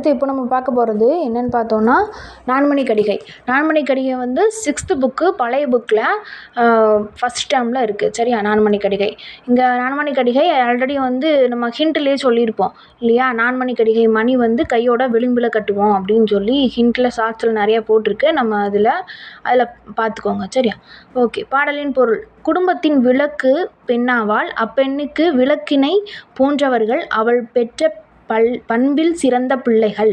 அடுத்து இப்போ நம்ம பார்க்க போகிறது என்னென்னு பார்த்தோன்னா நான்மணி கடிகை. நான்மணி கடிகை வந்து சிக்ஸ்த்து புக்கு பழைய புக்கில் ஃபஸ்ட் டேர்மில் இருக்குது சரியா? நான்மணி கடிகை. இங்கே நான்மணி கடிகை ஆல்ரெடி வந்து நம்ம ஹிண்ட்லேயே சொல்லியிருப்போம். இல்லையா? நான்மணி கடிகை மணி வந்து கையோட விளிம்பில் கட்டுவோம் அப்படின்னு சொல்லி ஹிண்ட்டில் ஷார்ட்ஸில் நிறைய போட்டிருக்கு. நம்ம அதில் அதில் பார்த்துக்கோங்க. சரியா? ஓகே. பாடலின் பொருள். குடும்பத்தின் விளக்கு பெண்ணாவாள் அப்பெண்ணுக்கு விளக்கினை போன்றவர்கள் அவள் பெற்ற பல் பண்பில் சிறந்த பிள்ளைகள்.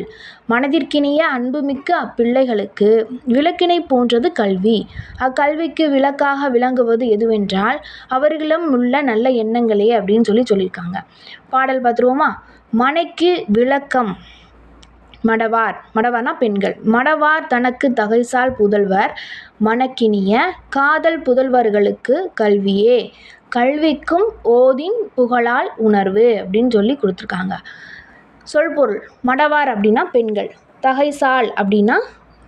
மனதிற்கினிய அன்புமிக்க அப்பிள்ளைகளுக்கு விளக்கினை போன்றது கல்வி. அக்கல்விக்கு விளக்காக விளங்குவது எதுவென்றால் அவர்களிடம் உள்ள நல்ல எண்ணங்களே அப்படின்னு சொல்லி சொல்லியிருக்காங்க. பாடல் பார்த்துருவோமா? மனைக்கு விளக்கம். மடவார். மடவார்னா பெண்கள். மடவார் தனக்கு தகைசால் புதல்வர். மணக்கினிய காதல் புதல்வர்களுக்கு கல்வியே. கல்விக்கும் ஓதின் புகழால் உணர்வு அப்படின்னு சொல்லி கொடுத்துருக்காங்க. சொல்பொருள். மடவார் அப்படின்னா பெண்கள். தகைசால் அப்படின்னா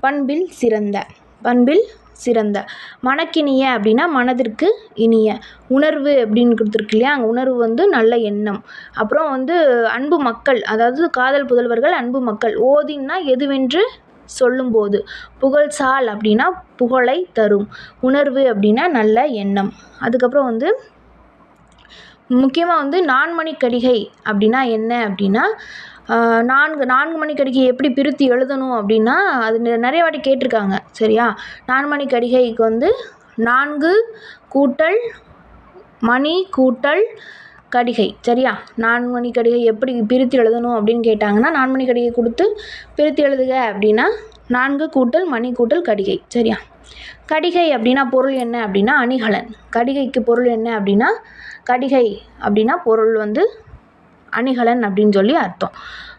பண்பில் சிறந்த. பண்பில் சிறந்த. மனக்கினிய அப்படின்னா மனதிற்கு இனிய. உணர்வு அப்படின்னு கொடுத்துருக்கு இல்லையா? அங்கே உணர்வு வந்து நல்ல எண்ணம். அப்புறம் வந்து அன்பு மக்கள். அதாவது காதல் புதல்வர்கள் அன்பு மக்கள். ஓதின்னா எதுவென்று சொல்லும்போது. புகழ்சால் அப்படின்னா புகழை தரும். உணர்வு அப்படின்னா நல்ல எண்ணம். அதுக்கப்புறம் வந்து முக்கியமாக வந்து நான்மணி கடிகை அப்படின்னா என்ன அப்படின்னா நான்கு நான்கு மணி கடிகை எப்படி பிரித்து எழுதணும் அப்படின்னா அது நிறைய வாட்டி கேட்டிருக்காங்க சரியா? நான்மணி கடிகைக்கு வந்து நான்கு கூட்டல் மணி கூட்டல் கடிகை சரியா? நான்கு மணி கடிகை எப்படி பிரித்து எழுதணும் அப்படின்னு கேட்டாங்கன்னா நான்மணி கடிகை கொடுத்து பிரித்து எழுதுக அப்படின்னா நான்கு கூட்டல் மணி கூட்டல் கடிகை சரியா? கடிகை அப்படின்னா பொருள் என்ன அப்படின்னா அணிகலன். கடிகைக்கு பொருள் என்ன அப்படின்னா கடிகை அப்படின்னா பொருள் வந்து அணிகலன் அப்படின்னு சொல்லி அர்த்தம்.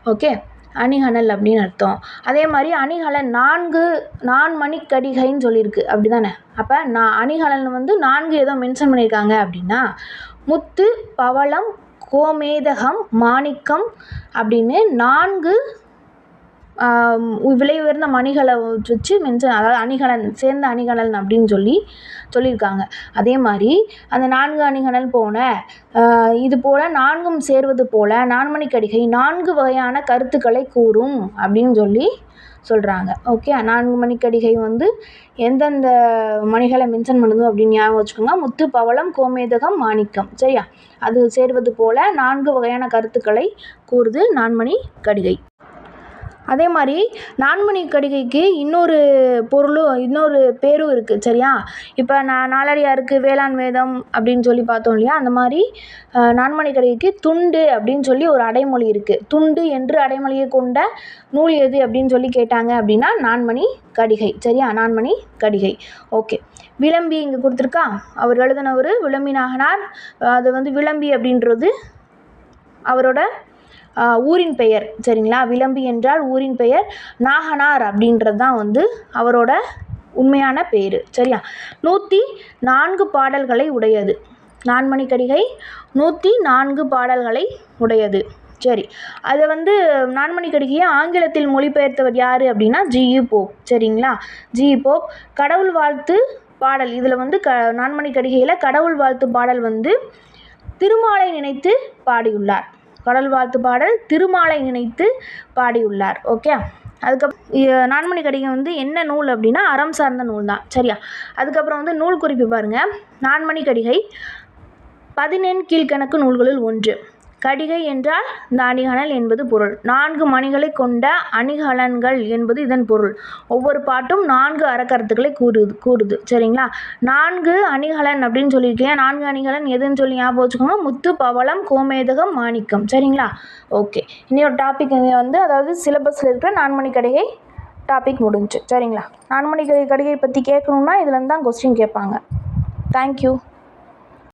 ஓகே அணிகனல் அப்படின்னு அர்த்தம். அதே மாதிரி அணிகலன் நான்கு நான் கடிகைன்னு சொல்லியிருக்கு. அப்படி தானே அப்போ நான் அணிகலன் வந்து நான்கு ஏதோ மென்ஷன் பண்ணியிருக்காங்க அப்படின்னா முத்து பவளம் கோமேதகம் மாணிக்கம் அப்படின்னு நான்கு விலை உயர்ந்த மணிகளை வச்சு மென்ஷன் அதாவது அணிகலன் சேர்ந்த அணிகலன் அப்படின்னு சொல்லி சொல்லியிருக்காங்க. அதே மாதிரி அந்த நான்கு அணிகலன் போன இது போல் நான்கும் சேர்வது போல் நான்மணி கடிகை நான்கு வகையான கருத்துக்களை கூறும் அப்படின்னு சொல்லி சொல்கிறாங்க ஓகே நான்கு மணிக்கடிகை வந்து எந்தெந்த மணிகளை மென்ஷன் பண்ணுது அப்படின்னு ஞாபகம் வச்சுக்கோங்க. முத்து பவளம் கோமேதகம் மாணிக்கம். சரியா? அது சேர்வது போல் நான்கு வகையான கருத்துக்களை கூறுது நான்மணி கடிகை அதே மாதிரி நான்மணி கடிகைக்கு இன்னொரு பொருளும் இன்னொரு பேரும் இருக்குது சரியா? இப்போ நான் நாலடியாருக்கு வேளாண் வேதம் அப்படின்னு சொல்லி பார்த்தோம் இல்லையா? அந்த மாதிரி நான்மணி கடிகைக்கு துண்டு அப்படின்னு சொல்லி ஒரு அடைமொழி இருக்குது துண்டு என்று அடைமொழியை கொண்ட நூல் எது அப்படின்னு சொல்லி கேட்டாங்க அப்படின்னா நான்மணி கடிகை சரியா? நான்மணி கடிகை. ஓகே. விளம்பி இங்கே கொடுத்துருக்கா? அவர் எழுதினவர் விளம்பி நாகனார் அது வந்து விளம்பி அப்படின்றது அவரோட ஊரின் பெயர் சரிங்களா? விளம்பி என்றால் ஊரின் பெயர் நாகனார் அப்படின்றது தான் வந்து அவரோட உண்மையான பேர் சரியா? நூற்றி நான்கு பாடல்களை உடையது. நான்மணி கடிகை நூற்றி நான்கு பாடல்களை உடையது. சரி அதை வந்து நான்மணி கடிகையை ஆங்கிலத்தில் மொழிபெயர்த்தவர் யார் அப்படின்னா ஜியு போப் சரிங்களா? ஜியு போப் கடவுள் வாழ்த்து பாடல். இதில் வந்து க நான்மணி கடிகையில் கடவுள் வாழ்த்து பாடல் வந்து திருமாலை நினைத்து பாடியுள்ளார். கடல் வாழ்த்து பாடல் திருமாலை நினைத்து பாடியுள்ளார். ஓகே அதுக்கப் நான்மணி கடிகை வந்து என்ன நூல் அப்படின்னா அறம் சார்ந்த நூல் தான். சரியா? அதுக்கப்புறம் வந்து நூல் குறிப்பு பாருங்கள் நான்மணி கடிகை பதினெண் கீழ்கணக்கு நூல்களில் ஒன்று. கடிகை என்றால் இந்த அணிகலன் என்பது பொருள். நான்கு மணிகளை கொண்ட அணிகலன்கள் என்பது இதன் பொருள். ஒவ்வொரு பாட்டும் நான்கு அறக்கருத்துக்களை கூறுது கூறுது. சரிங்களா? நான்கு அணிகலன் அப்படின்னு சொல்லியிருக்கேன் நான்கு அணிகலன் எதுன்னு சொல்லி ஞாபகம் வச்சுக்கோங்க. முத்து பவளம் கோமேதகம் மாணிக்கம். சரிங்களா? ஓகே. இன்னொரு டாபிக் வந்து அதாவது சிலபஸில் இருக்கிற நான்மணி கடிகை டாபிக் முடிஞ்சு. சரிங்களா? நான்மணி கடிகை பற்றி கேட்கணுன்னா இதுலேருந்து தான் கொஸ்டின் கேட்பாங்க. தேங்க்யூ